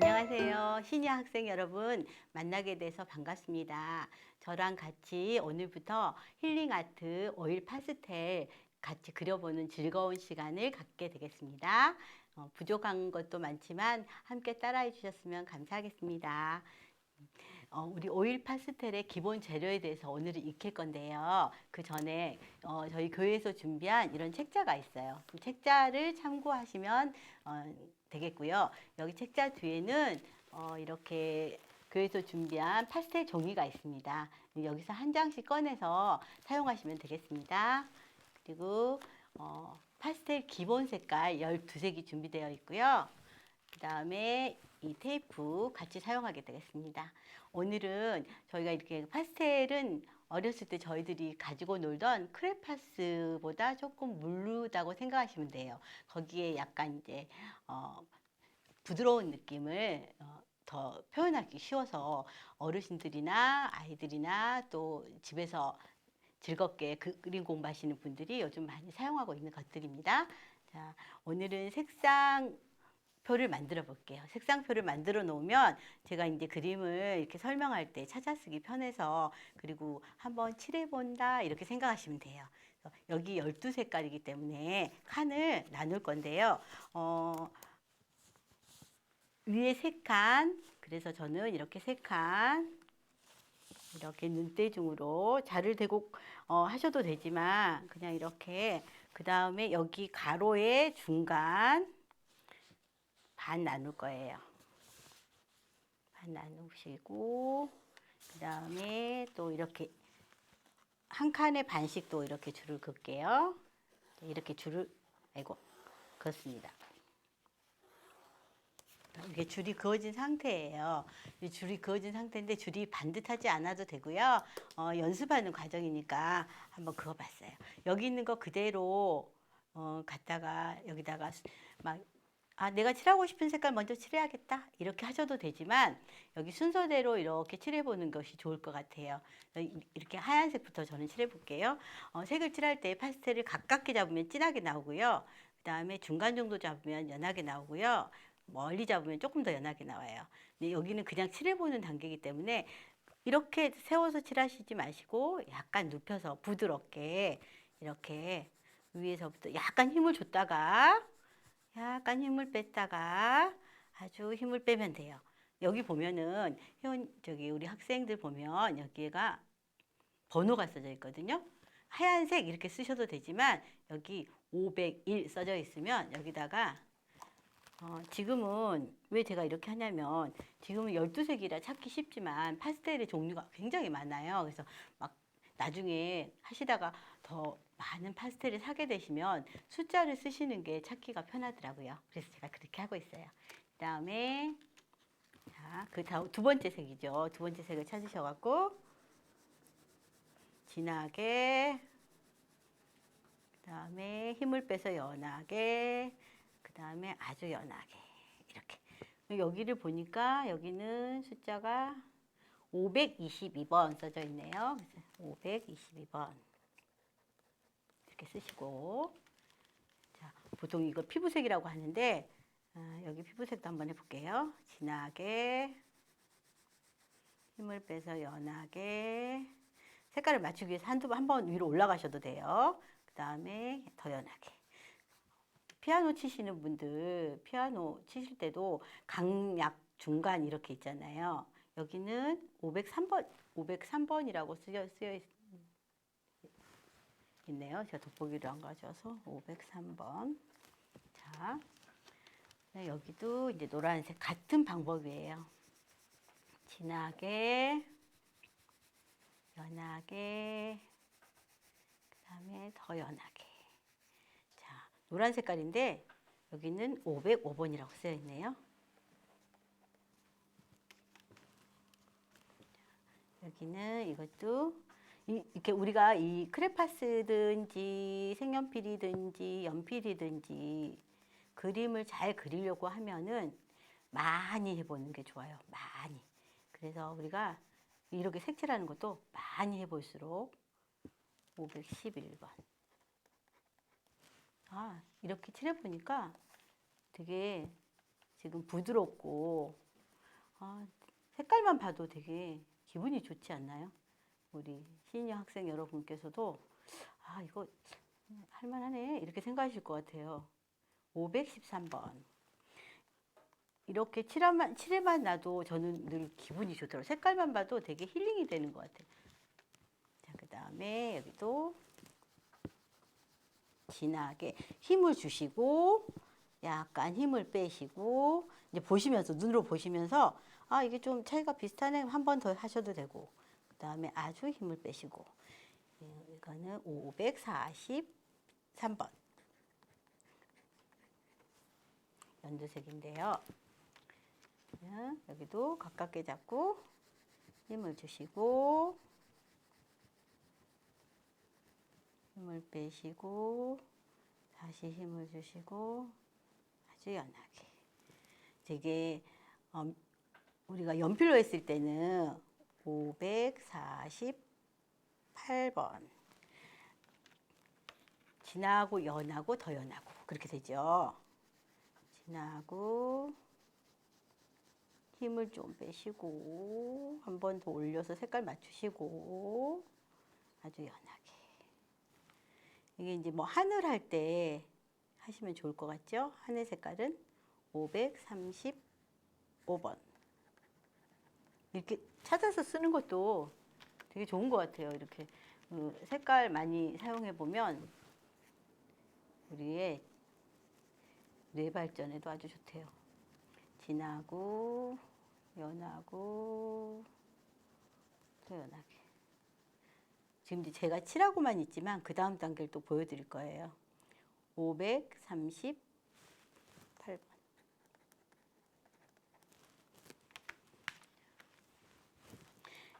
안녕하세요. 시니어 학생 여러분 만나게 돼서 반갑습니다. 저랑 같이 오늘부터 힐링 아트 오일 파스텔 같이 그려보는 즐거운 시간을 갖게 되겠습니다. 어, 부족한 것도 많지만 함께 따라해 주셨으면 감사하겠습니다. 어, 우리 오일 파스텔의 기본 재료에 대해서 오늘은 익힐 건데요. 그 전에 어, 저희 교회에서 준비한 이런 책자가 있어요. 그 책자를 참고하시면 어, 되겠고요. 여기 책자 뒤에는 어, 이렇게 교회에서 준비한 파스텔 종이가 있습니다. 여기서 한 장씩 꺼내서 사용하시면 되겠습니다. 그리고 어, 파스텔 기본 색깔 12색이 준비되어 있고요. 그 다음에 이 테이프 같이 사용하게 되겠습니다. 오늘은 저희가 이렇게 파스텔은 어렸을 때 저희들이 가지고 놀던 크레파스보다 조금 물르다고 생각하시면 돼요. 거기에 약간 이제 어, 부드러운 느낌을 어, 더 표현하기 쉬워서 어르신들이나 아이들이나 또 집에서 즐겁게 그- 그림 공부하시는 분들이 요즘 많이 사용하고 있는 것들입니다. 자, 오늘은 색상 표를 만들어 볼게요. 색상표를 만들어 놓으면 제가 이제 그림을 이렇게 설명할 때 찾아쓰기 편해서 그리고 한번 칠해 본다 이렇게 생각하시면 돼요. 여기 12색깔이기 때문에 칸을 나눌 건데요. 어, 위에 세 칸, 그래서 저는 이렇게 세 칸, 이렇게 눈대중으로 자를 대고 어, 하셔도 되지만 그냥 이렇게 그 다음에 여기 가로의 중간 반 나눌 거예요. 반 나누시고 그 다음에 또 이렇게 한 칸에 반씩 또 이렇게 줄을 긋게요. 이렇게 줄을 아이고 그렇습니다. 이게 줄이 그어진 상태예요. 이 줄이 그어진 상태인데 줄이 반듯하지 않아도 되고요. 어, 연습하는 과정이니까 한번 그어봤어요. 여기 있는 거 그대로 어, 갖다가 여기다가 막 아, 내가 칠하고 싶은 색깔 먼저 칠해야겠다. 이렇게 하셔도 되지만 여기 순서대로 이렇게 칠해보는 것이 좋을 것 같아요. 이렇게 하얀색부터 저는 칠해볼게요. 어, 색을 칠할 때 파스텔을 가깝게 잡으면 진하게 나오고요. 그 다음에 중간 정도 잡으면 연하게 나오고요. 멀리 잡으면 조금 더 연하게 나와요. 근데 여기는 그냥 칠해보는 단계이기 때문에 이렇게 세워서 칠하시지 마시고 약간 눕혀서 부드럽게 이렇게 위에서부터 약간 힘을 줬다가 약간 힘을 뺐다가 아주 힘을 빼면 돼요. 여기 보면은 회원 저기 우리 학생들 보면 여기가 번호가 써져 있거든요. 하얀색 이렇게 쓰셔도 되지만 여기 501 써져 있으면 여기다가 어, 지금은 왜 제가 이렇게 하냐면 지금은 12색이라 찾기 쉽지만 파스텔의 종류가 굉장히 많아요. 그래서 막 나중에 하시다가 더 많은 파스텔을 사게 되시면 숫자를 쓰시는 게 찾기가 편하더라고요. 그래서 제가 그렇게 하고 있어요. 그 다음에 자, 그 다음 두 번째 색이죠. 두 번째 색을 찾으셔갖고 진하게 그 다음에 힘을 빼서 연하게 그 다음에 아주 연하게 이렇게 여기를 보니까 여기는 숫자가 522번 써져 있네요. 그래서 522번 이렇게 쓰시고 자 보통 이거 피부색이라고 하는데 아, 여기 피부색도 한번 해볼게요. 진하게 힘을 빼서 연하게 색깔을 맞추기 위해서 한두 번 위로 올라가셔도 돼요. 그 다음에 더 연하게 피아노 치시는 분들 피아노 치실 때도 강약 중간 이렇게 있잖아요. 여기는 503번 503번이라고 쓰여 쓰여 있, 있네요. 제가 돋보기를 안 가져서 503번. 자, 네, 여기도 이제 노란색 같은 방법이에요. 진하게 연하게 그다음에 더 연하게. 자, 노란 색깔인데 여기는 505번이라고 쓰여 있네요. 여기는 이것도 이, 이렇게 우리가 이 크레파스든지 색연필이든지 연필이든지 그림을 잘 그리려고 하면은 많이 해보는 게 좋아요. 많이. 그래서 우리가 이렇게 색칠하는 것도 많이 해볼수록 511번. 아, 이렇게 칠해보니까 되게 지금 부드럽고 아, 색깔만 봐도 되게 기분이 좋지 않나요? 우리 시니어 학생 여러분께서도 아 이거 할만하네 이렇게 생각하실 것 같아요. 513번. 이렇게 칠해만, 칠해만 놔도 저는 늘 기분이 좋더라고요. 색깔만 봐도 되게 힐링이 되는 것 같아요. 자, 그 다음에 여기도 진하게 힘을 주시고 약간 힘을 빼시고 이제 보시면서 눈으로 보시면서 아 이게 좀 차이가 비슷하네. 한 번 더 하셔도 되고. 그 다음에 아주 힘을 빼시고. 예, 이거는 543번. 연두색인데요. 자, 여기도 가깝게 잡고 힘을 주시고 힘을 빼시고 다시 힘을 주시고 아주 연하게. 되게 어, 우리가 연필로 했을 때는 548번 진하고 연하고 더 연하고 그렇게 되죠. 진하고 힘을 좀 빼시고 한 번 더 올려서 색깔 맞추시고 아주 연하게 이게 이제 뭐 하늘 할 때 하시면 좋을 것 같죠? 하늘 색깔은 535번 이렇게 찾아서 쓰는 것도 되게 좋은 것 같아요. 이렇게 그 색깔 많이 사용해 보면 우리의 뇌 발전에도 아주 좋대요. 진하고 연하고 또 연하게. 지금 제가 칠하고만 있지만 그 다음 단계를 또 보여드릴 거예요. 538번.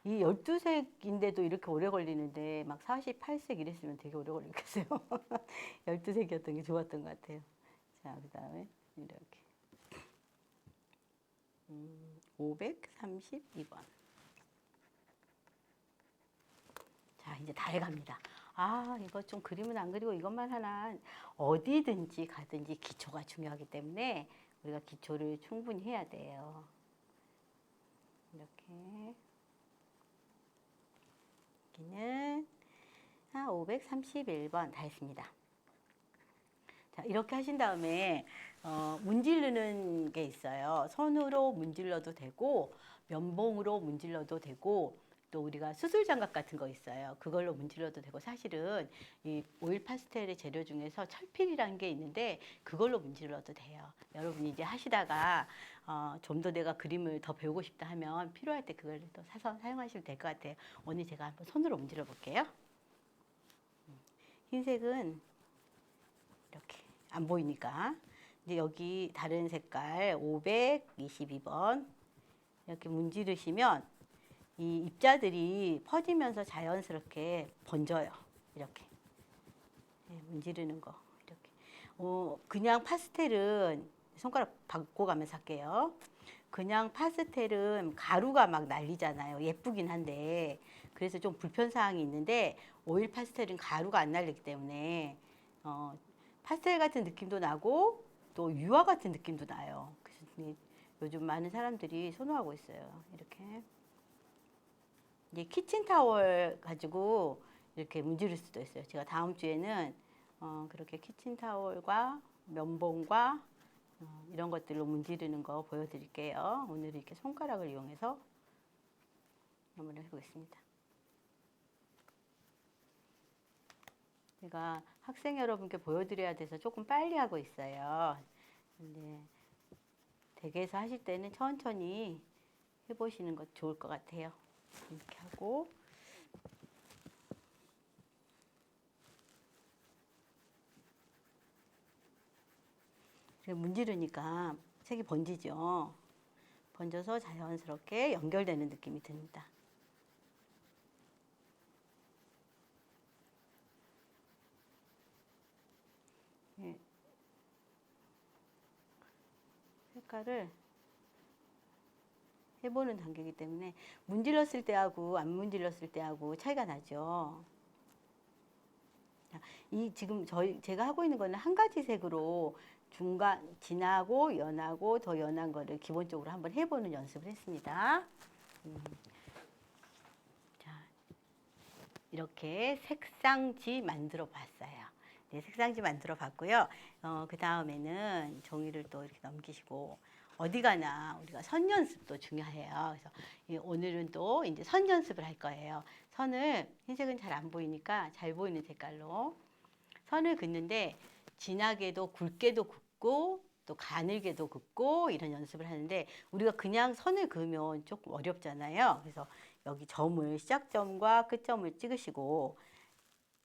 이 12색인데도 이렇게 오래 걸리는데 막 48색 이랬으면 되게 오래 걸리겠어요. 12색이었던 게 좋았던 것 같아요. 자, 그 다음에 이렇게. 음, 532번. 자, 이제 다 해갑니다. 아, 이거 좀 그림은 안 그리고 이것만 하나 어디든지 가든지 기초가 중요하기 때문에 우리가 기초를 충분히 해야 돼요. 이렇게. 여기는 아, 531번 다 했습니다. 자, 이렇게 하신 다음에 어, 문지르는 게 있어요. 손으로 문질러도 되고 면봉으로 문질러도 되고 또 우리가 수술 장갑 같은 거 있어요. 그걸로 문질러도 되고 사실은 이 오일 파스텔의 재료 중에서 철필이라는 게 있는데 그걸로 문질러도 돼요. 여러분이 이제 하시다가 어, 좀 더 내가 그림을 더 배우고 싶다 하면 필요할 때 그걸 또 사서 사용하시면 될 것 같아요. 오늘 제가 한번 손으로 문질러 볼게요. 음, 흰색은 이렇게 안 보이니까 이제 여기 다른 색깔 522번 이렇게 문지르시면 이 입자들이 퍼지면서 자연스럽게 번져요. 이렇게 네, 문지르는 거 이렇게. 어, 그냥 파스텔은 손가락 바꿔 가면서 할게요. 그냥 파스텔은 가루가 막 날리잖아요. 예쁘긴 한데 그래서 좀 불편 사항이 있는데 오일 파스텔은 가루가 안 날리기 때문에 어, 파스텔 같은 느낌도 나고 또 유화 같은 느낌도 나요. 그래서 이- 요즘 많은 사람들이 선호하고 있어요. 이렇게 이제 키친 타월 가지고 이렇게 문지를 수도 있어요. 제가 다음 주에는 어, 그렇게 키친 타월과 면봉과 어, 이런 것들로 문지르는 거 보여드릴게요. 오늘 이렇게 손가락을 이용해서 한번 해보겠습니다. 제가 학생 여러분께 보여드려야 돼서 조금 빨리 하고 있어요. 근데 댁에서 하실 때는 천천히 해보시는 것 좋을 것 같아요. 이렇게 하고 문지르니까 색이 번지죠. 번져서 자연스럽게 연결되는 느낌이 듭니다. 예. 색깔을 해보는 단계이기 때문에 문질렀을 때하고 안 문질렀을 때하고 차이가 나죠. 자, 이 지금 저희 제가 하고 있는 거는 한 가지 색으로 중간 진하고 연하고 더 연한 거를 기본적으로 한번 해보는 연습을 했습니다. 음. 자, 이렇게 색상지 만들어 봤어요. 네, 색상지 만들어 봤고요. 어, 그 다음에는 종이를 또 이렇게 넘기시고 어디 가나 우리가 선 연습도 중요해요. 그래서 이 오늘은 또 이제 선 연습을 할 거예요. 선을 흰색은 잘 안 보이니까 잘 보이는 색깔로 선을 긋는데 진하게도 굵게도 긋고 또 가늘게도 긋고 이런 연습을 하는데 우리가 그냥 선을 그으면 조금 어렵잖아요. 그래서 여기 점을 시작점과 끝점을 찍으시고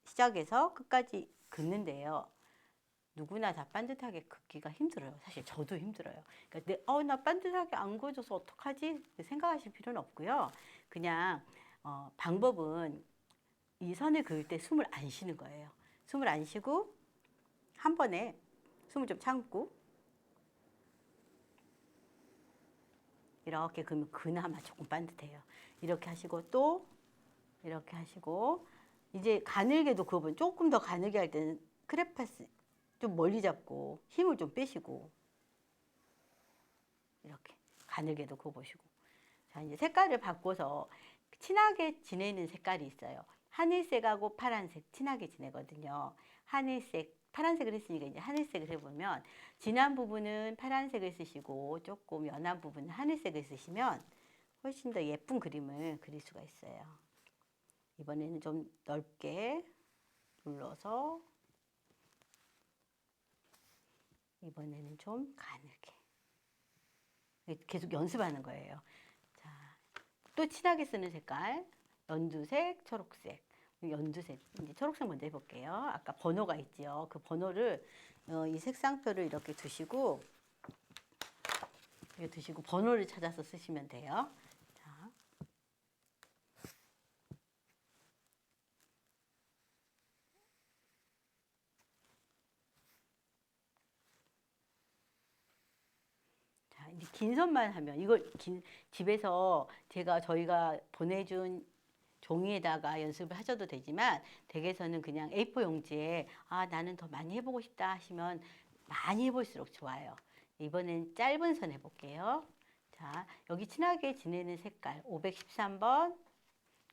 시작에서 끝까지 긋는데요. 누구나 다 반듯하게 긋기가 힘들어요. 사실 저도 힘들어요. 그러니까 내, 어, 나 반듯하게 안 그어줘서 어떡하지? 생각하실 필요는 없고요. 그냥 어, 방법은 이 선을 그을 때 숨을 안 쉬는 거예요. 숨을 안 쉬고 한 번에 숨을 좀 참고 이렇게 그러면 그나마 조금 반듯해요. 이렇게 하시고 또 이렇게 하시고 이제 가늘게도 그어보면 조금 더 가늘게 할 때는 크레파스 좀 멀리 잡고 힘을 좀 빼시고 이렇게 가늘게도 그어보시고 자 이제 색깔을 바꿔서 친하게 지내는 색깔이 있어요. 하늘색하고 파란색 친하게 지내거든요. 하늘색 파란색을 했으니까 이제 하늘색을 해보면 진한 부분은 파란색을 쓰시고 조금 연한 부분은 하늘색을 쓰시면 훨씬 더 예쁜 그림을 그릴 수가 있어요. 이번에는 좀 넓게 눌러서 이번에는 좀 가늘게 계속 연습하는 거예요. 자, 또 친하게 쓰는 색깔 연두색, 초록색, 연두색 이제 초록색 먼저 해볼게요. 아까 번호가 있지요. 그 번호를 어, 이 색상표를 이렇게 두시고 이렇게 두시고 번호를 찾아서 쓰시면 돼요. 자. 자, 이제 긴 선만 하면 이걸 긴, 집에서 제가 저희가 보내준 종이에다가 연습을 하셔도 되지만 댁에서는 그냥 A4 용지에 아 나는 더 많이 해보고 싶다 하시면 많이 해볼수록 좋아요. 이번엔 짧은 선 해볼게요. 자 여기 친하게 지내는 색깔 513번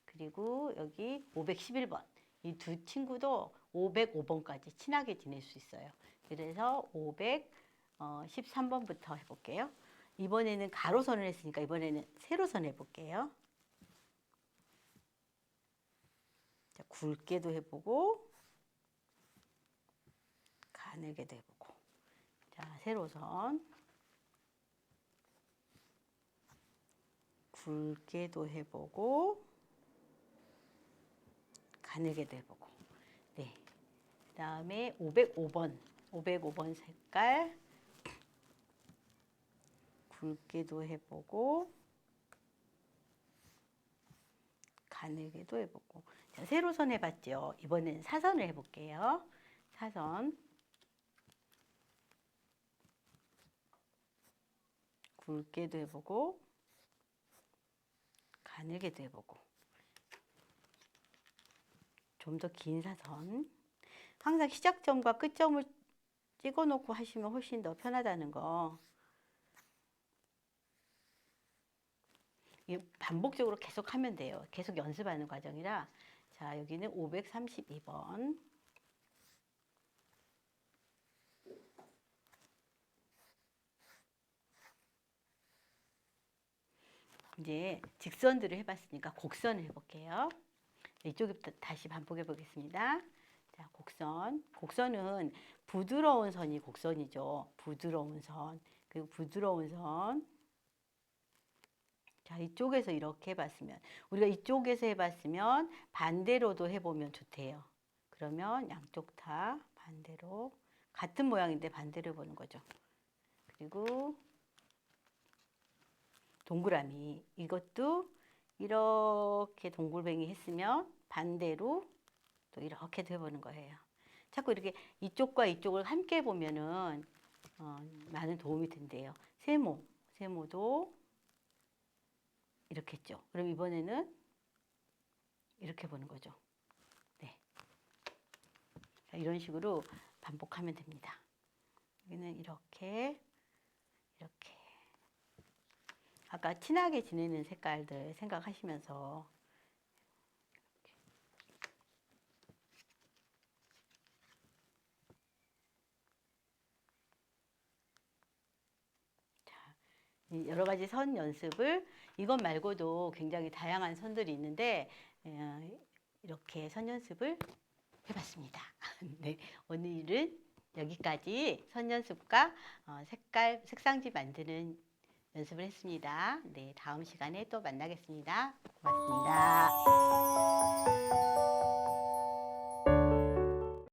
그리고 여기 511번 이 두 친구도 505번까지 친하게 지낼 수 있어요. 그래서 513번부터 해볼게요. 이번에는 가로선을 했으니까 이번에는 세로선 해볼게요. 자, 굵게도 해보고 가늘게도 해보고. 자 세로선. 굵게도 해보고 가늘게도 해보고. 네. 그 다음에 505번. 505번 색깔 굵게도 해보고 가늘게도 해보고. 자, 세로선 해봤죠. 이번엔 사선을 해볼게요. 사선. 굵게도 해보고 가늘게도 해보고. 좀 더 긴 사선. 항상 시작점과 끝점을 찍어놓고 하시면 훨씬 더 편하다는 거 반복적으로 계속 하면 돼요. 계속 연습하는 과정이라. 자, 여기는 532번. 이제 직선들을 해봤으니까 곡선을 해볼게요. 이쪽부터 다시 반복해 보겠습니다. 자, 곡선. 곡선은 부드러운 선이 곡선이죠. 부드러운 선. 그리고 부드러운 선. 자, 이쪽에서 이렇게 해봤으면, 우리가 이쪽에서 해봤으면 반대로도 해보면 좋대요. 그러면 양쪽 다 반대로, 같은 모양인데 반대로 보는 거죠. 그리고 동그라미. 이것도 이렇게 동글뱅이 했으면 반대로 또 이렇게도 해보는 거예요. 자꾸 이렇게 이쪽과 이쪽을 함께 보면은 어, 많은 도움이 된대요. 세모, 세모도 이렇게 했죠. 그럼 이번에는 이렇게 보는 거죠. 네. 자, 이런 식으로 반복하면 됩니다. 여기는 이렇게 이렇게 아까 진하게 지내는 색깔들 생각하시면서 여러 가지 선 연습을 이것 말고도 굉장히 다양한 선들이 있는데 어, 이렇게 선 연습을 해봤습니다. 네, 오늘은 여기까지 선 연습과 어, 색깔 색상지 만드는 연습을 했습니다. 네, 다음 시간에 또 만나겠습니다. 고맙습니다.